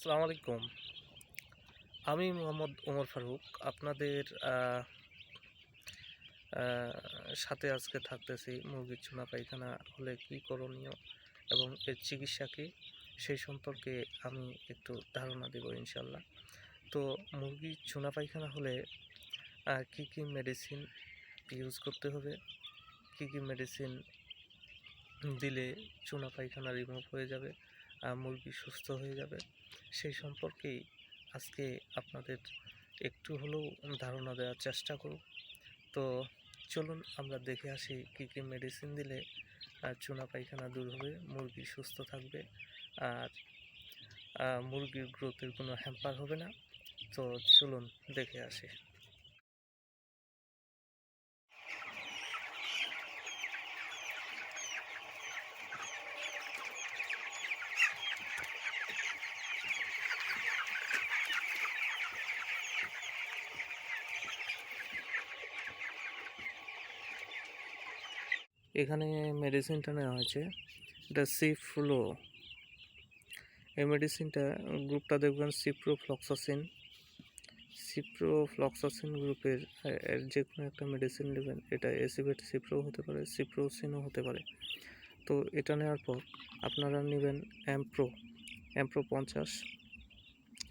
আসসালামু আলাইকুম। আমি মোহাম্মদ ওমর ফারুক, আপনাদের সাথে আজকে থাকতেছি মুরগির চুনা পায়খানা হলে কী করণীয় এবং এর চিকিৎসা কী সেই সম্পর্কে আমি একটু ধারণা দেব ইনশাল্লাহ তো মুরগির চুনা পায়খানা হলে কী কী মেডিসিন ইউজ করতে হবে? কী কী মেডিসিন দিলে চুনা পায়খানা রিমুভ হয়ে যাবে? মুরগি সুস্থ হয়ে যাবে। সেই সম্পর্কেই আজকে আপনাদের একটু হলেও ধারণা দেওয়ার চেষ্টা করব। তো চলুন আমরা দেখে আসি কী কী মেডিসিন দিলে চুনা পায়খানা দূর হবে, মুরগি সুস্থ থাকবে। আর মুরগির গ্রোথের কোনো হ্যাম্পার হবে না। তো চলুন দেখে আসি। এখানে মেডিসিনটা নেওয়া হয়েছে। এটা সিফ্লো এই মেডিসিনটা গ্রুপটা দেখবেন সিপ্রোফ্লক্সাসিন সিপ্রোফ্লক্সাসিন গ্রুপের যে কোনো একটা মেডিসিন নেবেন। এটা এসিভেট সিপ্রো হতে পারে সিপ্রোসিনও হতে পারে। তো এটা নেওয়ার পর আপনারা নেবেন অ্যাম্প্রো অ্যাম্প্রো পঞ্চাশ।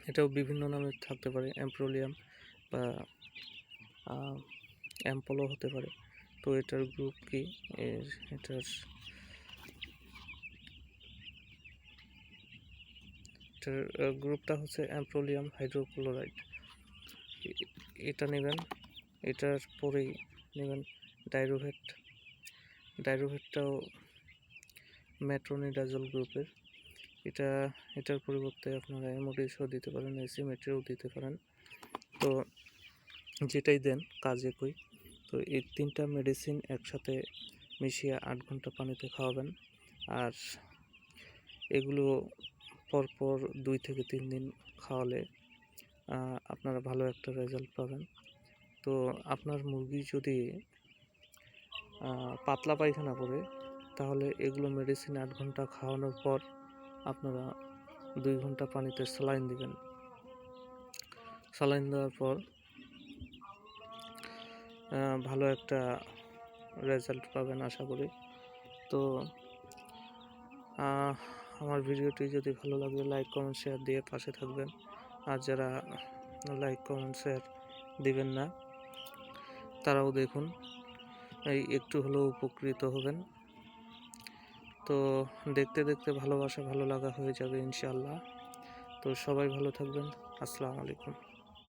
এটাও বিভিন্ন নামে থাকতে পারে অ্যাম্প্রোলিয়াম বা অ্যাম্পোলো হতে পারে। তো এটার গ্রুপ কি? এর, এটার এটার গ্রুপটা হচ্ছে অ্যাম্প্রোলিয়াম হাইড্রোক্লোরাইড। এটা নেবেন, এটার পরেই নেবেন ডাইরোভেট। ডাইরোভেটটাও ম্যাট্রোনিডাজল গ্রুপের। এটা, এটার পরিবর্তে আপনারা এমোডিসও দিতে পারেন এসিমেট্রিও দিতে পারেন। তো যেটাই দেন, কাজ একই তো এই তিনটা মেডিসিন একসাথে মিশিয়ে আট ঘণ্টা পানিতে খাওয়াবেন। আর এগুলো পরপর দুই থেকে তিন দিন খাওয়ালে আপনারা ভালো একটা রেজাল্ট পাবেন। তো আপনার মুরগি যদি পাতলা পায়খানা করে, তাহলে এগুলো মেডিসিন আট ঘণ্টা খাওয়ানোর পর আপনারা দুই ঘণ্টা পানিতে স্যালাইন দিবেন। স্যালাইন দেওয়ার পর ভালো একটা রেজাল্ট পাবেন আশা করি। তো আমার ভিডিওটি যদি ভালো লাগে লাইক কমেন্ট শেয়ার দিয়ে পাশে থাকবেন। আর যারা লাইক কমেন্ট শেয়ার দিবেন না, তারাও দেখুন, এই একটু হলেও উপকৃত হবেন। তো, দেখতে দেখতে ভালোবাসা ভালো লাগা হয়ে যাবে ইনশাল্লাহ তো সবাই ভালো থাকবেন। আসসালামু আলাইকুম।